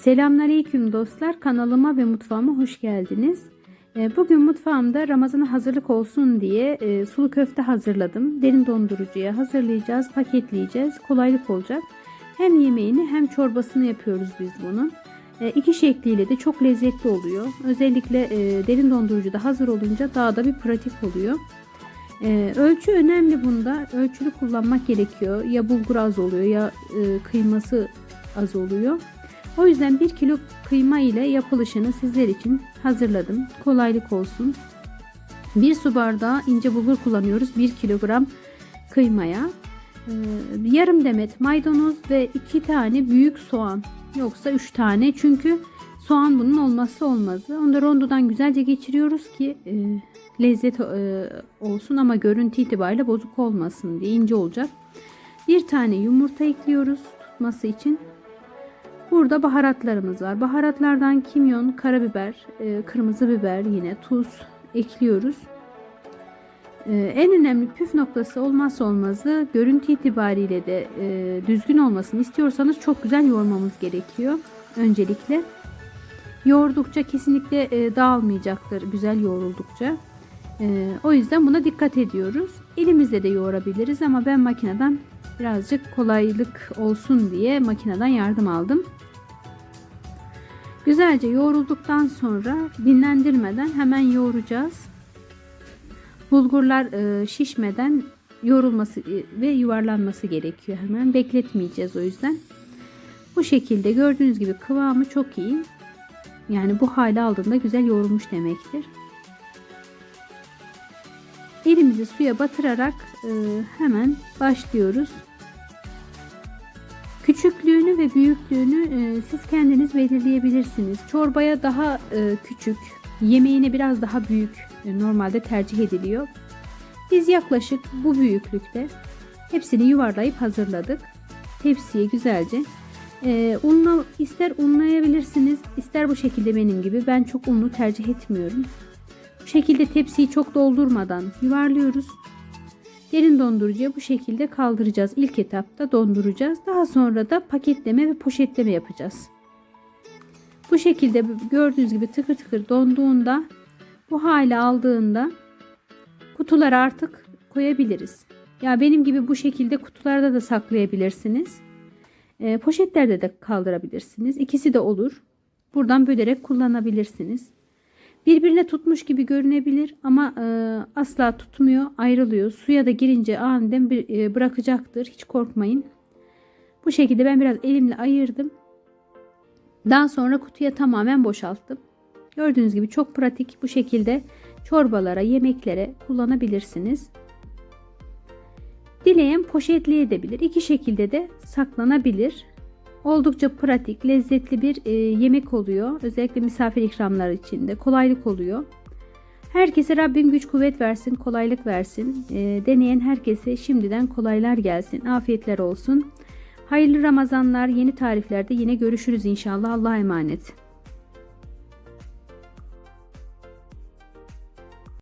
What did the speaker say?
Selamünaleyküm dostlar. Kanalıma ve mutfağıma hoş geldiniz. Ee, Bugün mutfağımda Ramazan'a hazırlık olsun diye e, sulu köfte hazırladım. Derin dondurucuya hazırlayacağız, paketleyeceğiz. Kolaylık olacak. Hem yemeğini hem çorbasını yapıyoruz biz bunun. E, İki şekliyle de çok lezzetli oluyor. Özellikle e, derin dondurucuda hazır olunca daha da bir pratik oluyor. Ölçü önemli bunda. Ölçülü kullanmak gerekiyor. Ya bulgur az oluyor ya kıyması az oluyor. O yüzden 1 kilo kıyma ile yapılışını sizler için hazırladım. Kolaylık olsun. 1 su bardağı ince bulgur kullanıyoruz 1 kilogram kıymaya. Ee, yarım demet maydanoz ve 2 tane büyük soğan. Yoksa 3 tane çünkü soğan bunun olmazsa olmazı. Onu da rondodan güzelce geçiriyoruz ki e, lezzet e, olsun ama görüntü itibariyle bozuk olmasın diye ince olacak. Bir tane yumurta ekliyoruz tutması için. Burada baharatlarımız var. Baharatlardan kimyon, karabiber, e, kırmızı biber yine tuz ekliyoruz. E, En önemli püf noktası olmazsa olmazı görüntü itibariyle de e, düzgün olmasını istiyorsanız çok güzel yoğurmamız gerekiyor. Öncelikle yoğurdukça kesinlikle e, dağılmayacaktır güzel yoğruldukça. E, O yüzden buna dikkat ediyoruz. Elimizle de yoğurabiliriz ama ben makineden birazcık kolaylık olsun diye makineden yardım aldım. Güzelce yoğrulduktan sonra dinlendirmeden hemen yoğuracağız. Bulgurlar e, şişmeden yoğrulması ve yuvarlanması gerekiyor hemen. Bekletmeyeceğiz o yüzden. Bu şekilde gördüğünüz gibi kıvamı çok iyi. Yani bu hale aldığında güzel yoğrulmuş demektir. Elimizi suya batırarak e, hemen başlıyoruz. Küçüklüğünü ve büyüklüğünü e, siz kendiniz belirleyebilirsiniz. Çorbaya daha e, küçük, yemeğine biraz daha büyük e, normalde tercih ediliyor. Biz yaklaşık bu büyüklükte hepsini yuvarlayıp hazırladık. Tepsiye güzelce e, unla ister unlayabilirsiniz, ister bu şekilde benim gibi. Ben çok unlu tercih etmiyorum. Bu şekilde tepsiyi çok doldurmadan yuvarlıyoruz. Derin dondurucuya bu şekilde kaldıracağız. İlk etapta donduracağız. Daha sonra da paketleme ve poşetleme yapacağız. Bu şekilde gördüğünüz gibi tıkır tıkır donduğunda bu hale aldığında kutulara artık koyabiliriz. Ya benim gibi bu şekilde kutularda da saklayabilirsiniz. E, poşetlerde de kaldırabilirsiniz. İkisi de olur. Buradan bölerek kullanabilirsiniz. Birbirine tutmuş gibi görünebilir ama e, asla tutmuyor, ayrılıyor. Suya da girince aniden bir, e, bırakacaktır. Hiç korkmayın. Bu şekilde ben biraz elimle ayırdım. Daha sonra kutuya tamamen boşalttım. Gördüğünüz gibi çok pratik bu şekilde çorbalara, yemeklere kullanabilirsiniz. Dileyen poşetleyebilir. İki şekilde de saklanabilir. Oldukça pratik, lezzetli bir e, yemek oluyor. Özellikle misafir ikramları için de kolaylık oluyor. Herkese Rabbim güç kuvvet versin, kolaylık versin. E, deneyen herkese şimdiden kolaylar gelsin. Afiyetler olsun. Hayırlı Ramazanlar, yeni tariflerde yine görüşürüz inşallah. Allah'a emanet.